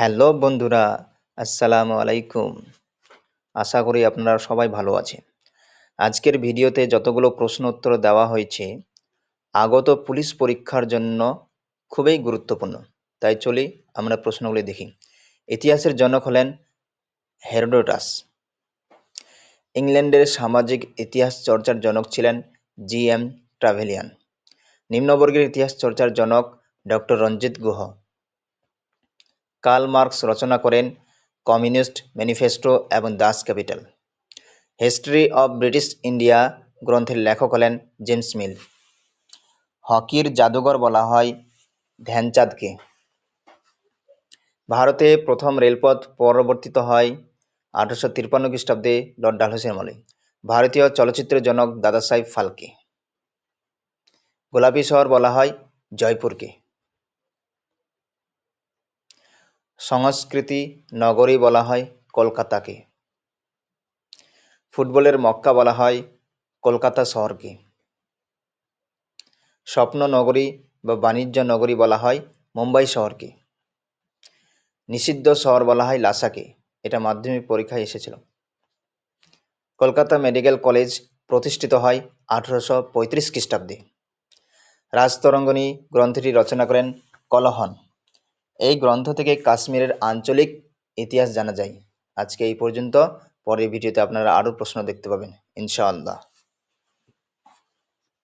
Hello বন্ধুরা, আসসালামু আলাইকুম। আশা করি আপনারা সবাই ভালো আছেন। আজকের ভিডিওতে যতগুলো প্রশ্ন উত্তর দেওয়া হয়েছে, আগত পুলিশ পরীক্ষার জন্য খুবই গুরুত্বপূর্ণ। তাই চলি আমরা প্রশ্নগুলি দেখি। ইতিহাসের জনক হলেন হেরোডোটাস। ইংল্যান্ডের সামাজিক ইতিহাস চর্চার জনক ছিলেন জি এম ট্রাভেলিয়ান। নিম্নবর্গের ইতিহাস চর্চার জনক doctor Ranajit Guha. Karl Marx রচনা করেন কমিউনিস্ট ম্যানিফেস্টো এবং Das Capital. History of British India গ্রন্থের লেখক হলেন জেমস মিল। হকির জাদুঘর বলা হয় ধ্যানচাঁদকে। ভারতে প্রথম রেলপথ পরিবর্তিত হয় আঠারোশো তিরপান্ন খ্রিস্টাব্দে লর্ড ডালহৌসির আমলে। ভারতীয় চলচ্চিত্রের জনক দাদা সাহেব ফালকে। গোলাপী শহর বলা হয় জয়পুরকে। সংস্কৃতি নগরী বলা হয় কলকাতাকে। ফুটবলের মক্কা বলা হয় কলকাতা শহরকে। স্বপ্ন নগরী বা বাণিজ্য নগরী বলা হয় মুম্বাই শহরকে। নিষিদ্ধ শহর বলা হয় লাসাকে। এটা মাধ্যমিক পরীক্ষায় এসেছিল। কলকাতা মেডিকেল কলেজ প্রতিষ্ঠিত হয় আঠারোশো পঁয়ত্রিশ খ্রিস্টাব্দে। রাজতরঙ্গনী গ্রন্থটি রচনা করেন কলহন। এই গ্রন্থ থেকে কাশ্মীরের আঞ্চলিক ইতিহাস জানা যায়। আজকে এই পর্যন্ত, পরের ভিডিওতে আপনারা আরও প্রশ্ন দেখতে পাবেন, ইনশাআল্লাহ।